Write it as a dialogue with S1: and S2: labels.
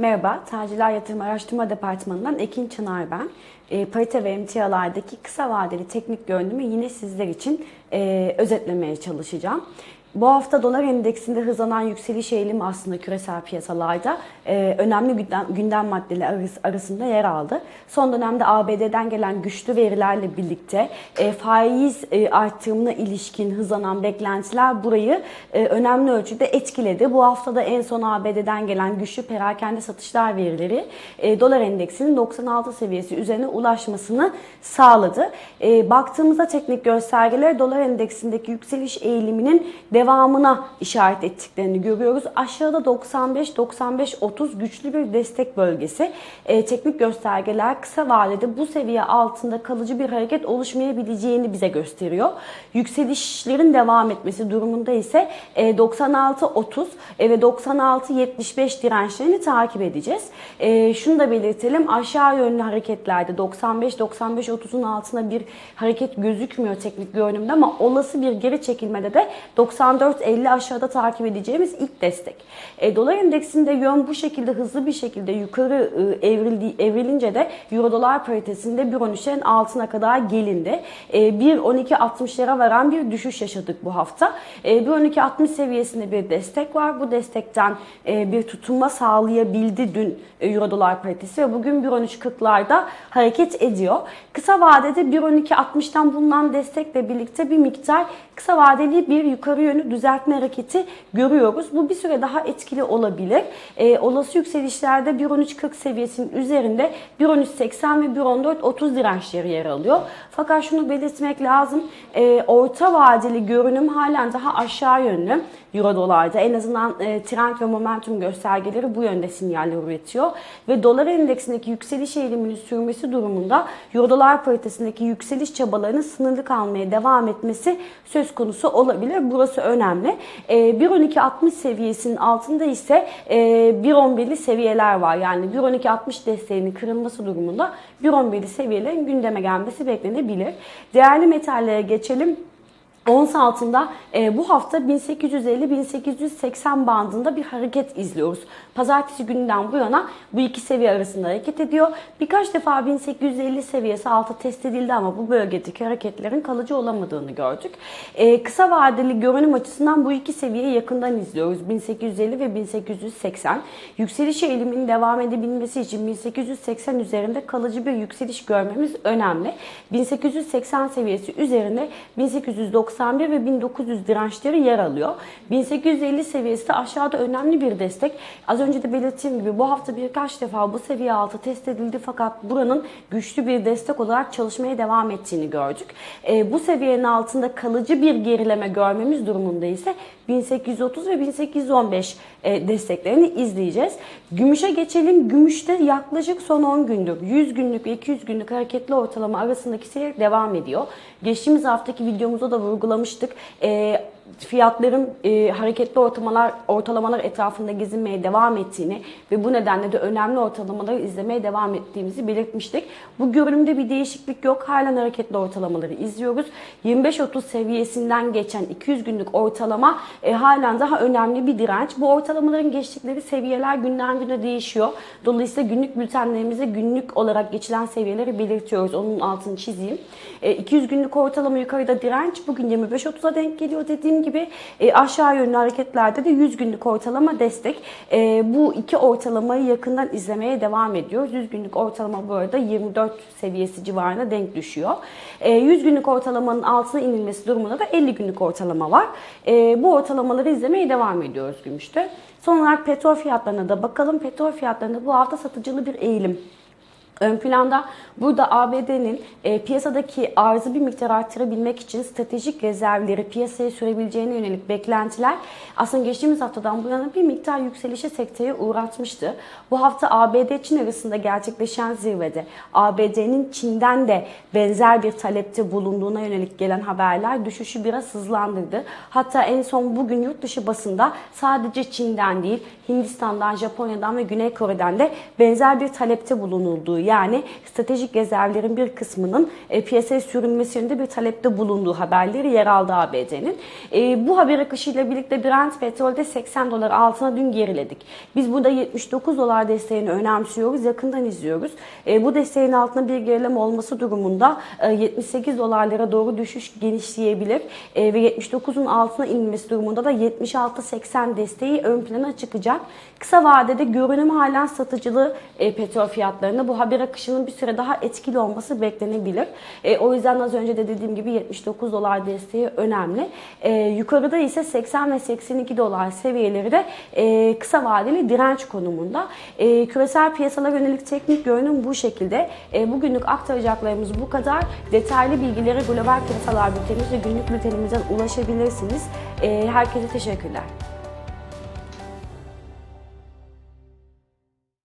S1: Merhaba, Tacirler Yatırım Araştırma Departmanı'ndan Ekin Çınar ben. E, parite ve emtialardaki kısa vadeli teknik görünümü yine sizler için e, özetlemeye çalışacağım. Bu hafta dolar endeksinde hızlanan yükseliş eğilimi aslında küresel piyasalarda e, önemli gündem, gündem maddeleri arası- arasında yer aldı. Son dönemde ABD'den gelen güçlü verilerle birlikte e, faiz e, artırımına ilişkin hızlanan beklentiler burayı e, önemli ölçüde etkiledi. Bu hafta da en son ABD'den gelen güçlü perakende satışlar verileri e, dolar endeksinin 96 seviyesi üzerine ulaşmasını sağladı. E, baktığımızda teknik göstergeler dolar endeksindeki yükseliş eğiliminin devamına işaret ettiklerini görüyoruz. Aşağıda 95-95-30 güçlü bir destek bölgesi. E, teknik göstergeler kısa vadede bu seviye altında kalıcı bir hareket oluşmayabileceğini bize gösteriyor. Yükselişlerin devam etmesi durumunda ise e, 96-30 e, ve 96-75 dirençlerini takip edeceğiz. E, şunu da belirtelim aşağı yönlü hareketlerde 95-95-30'un altına bir hareket gözükmüyor teknik görünümde ama olası bir geri çekilmede de 94-50 aşağıda takip edeceğimiz ilk destek. E, dolar endeksinde yön bu şekilde hızlı bir şekilde yukarı e, evrildi, evrilince de euro dolar paritesinde 1.13'lerin altına kadar gelindi. E, 1.12.60'lara varan bir düşüş yaşadık bu hafta. E, 1.12.60 seviyesinde bir destek var. Bu destekten e, bir tutunma sağlayabildi dün e, euro dolar paritesi ve bugün 1.13.40'larda hareket ediyor. Kısa vadede 1.12.60'dan bulunan destekle birlikte bir miktar kısa vadeli bir yukarı yönlü düzeltme hareketi görüyoruz. Bu bir süre daha etkili olabilir. E, olası yükselişlerde 1.13.40 seviyesinin üzerinde 1.13.80 ve 1.14.30 dirençleri yer alıyor. Fakat şunu belirtmek lazım. E, orta vadeli görünüm halen daha aşağı yönlü. Euro dolarda en azından e, trend ve momentum göstergeleri bu yönde sinyaller üretiyor. Ve dolar endeksindeki yükseliş eğiliminin sürmesi durumunda Euro dolar paritesindeki yükseliş çabalarının sınırlı kalmaya devam etmesi söz konusu olabilir. Burası önemli. E, 1.12.60 seviyesinin altında ise e, 1.11'li seviyeler var. Yani 1.12.60 desteğinin kırılması durumunda 1.11'li seviyelerin gündeme gelmesi beklenebilir. Değerli metallere geçelim. Ons altında e, bu hafta 1850-1880 bandında bir hareket izliyoruz. Pazartesi gününden bu yana bu iki seviye arasında hareket ediyor. Birkaç defa 1850 seviyesi altı test edildi ama bu bölgedeki hareketlerin kalıcı olamadığını gördük. E, kısa vadeli görünüm açısından bu iki seviyeyi yakından izliyoruz. 1850 ve 1880. Yükseliş eğiliminin devam edebilmesi için 1880 üzerinde kalıcı bir yükseliş görmemiz önemli. 1880 seviyesi üzerinde 1890 1991 ve 1900 dirençleri yer alıyor. 1850 seviyesi de aşağıda önemli bir destek. Az önce de belirttiğim gibi bu hafta birkaç defa bu seviye altı test edildi fakat buranın güçlü bir destek olarak çalışmaya devam ettiğini gördük. E, bu seviyenin altında kalıcı bir gerileme görmemiz durumunda ise 1830 ve 1815 e, desteklerini izleyeceğiz. Gümüşe geçelim. Gümüşte yaklaşık son 10 gündür 100 günlük ve 200 günlük hareketli ortalama arasındaki seyir devam ediyor. Geçtiğimiz haftaki videomuzda da vurgu vurgulamıştık. E, fiyatların e, hareketli ortalamalar ortalamalar etrafında gezinmeye devam ettiğini ve bu nedenle de önemli ortalamaları izlemeye devam ettiğimizi belirtmiştik. Bu görünümde bir değişiklik yok. Halen hareketli ortalamaları izliyoruz. 25-30 seviyesinden geçen 200 günlük ortalama e, halen daha önemli bir direnç. Bu ortalamaların geçtikleri seviyeler günden güne değişiyor. Dolayısıyla günlük bültenlerimize günlük olarak geçilen seviyeleri belirtiyoruz. Onun altını çizeyim. E, 200 günlük ortalama yukarıda direnç bugün 25-30'a denk geliyor dediğim gibi e, aşağı yönlü hareketlerde de 100 günlük ortalama destek. E, bu iki ortalamayı yakından izlemeye devam ediyoruz. 100 günlük ortalama bu arada 24 seviyesi civarına denk düşüyor. E, 100 günlük ortalamanın altına inilmesi durumunda da 50 günlük ortalama var. E, bu ortalamaları izlemeye devam ediyoruz gümüşte. Son olarak petrol fiyatlarına da bakalım. Petrol fiyatlarında bu hafta satıcılı bir eğilim Ön planda burada ABD'nin e, piyasadaki arzı bir miktar arttırabilmek için stratejik rezervleri piyasaya sürebileceğine yönelik beklentiler aslında geçtiğimiz haftadan bu yana bir miktar yükselişe sekteye uğratmıştı. Bu hafta ABD-Çin arasında gerçekleşen zirvede ABD'nin Çin'den de benzer bir talepte bulunduğuna yönelik gelen haberler düşüşü biraz hızlandırdı. Hatta en son bugün yurt dışı basında sadece Çin'den değil Hindistan'dan, Japonya'dan ve Güney Kore'den de benzer bir talepte bulunulduğu Yani stratejik rezervlerin bir kısmının e, piyasaya sürülmesi yönünde bir talepte bulunduğu haberleri yer aldı ABD'nin. E, bu haber akışıyla birlikte Brent petrolde 80 dolar altına dün geriledik. Biz burada 79 dolar desteğini önemsiyoruz, yakından izliyoruz. E, bu desteğin altında bir gerileme olması durumunda e, 78 dolarlara doğru düşüş genişleyebilir. E, ve 79'un altına inmesi durumunda da 76-80 desteği ön plana çıkacak. Kısa vadede görünüm halen satıcılı e, petrol fiyatlarında bu haber akışının bir süre daha etkili olması beklenebilir. E, o yüzden az önce de dediğim gibi 79 dolar desteği önemli. E, yukarıda ise 80 ve 82 dolar seviyeleri de e, kısa vadeli direnç konumunda. E, küresel piyasalara yönelik teknik görünüm bu şekilde. E, bugünlük aktaracaklarımız bu kadar. Detaylı bilgileri global piyasalar bültenimiz ve günlük bültenimizden ulaşabilirsiniz. E, herkese teşekkürler.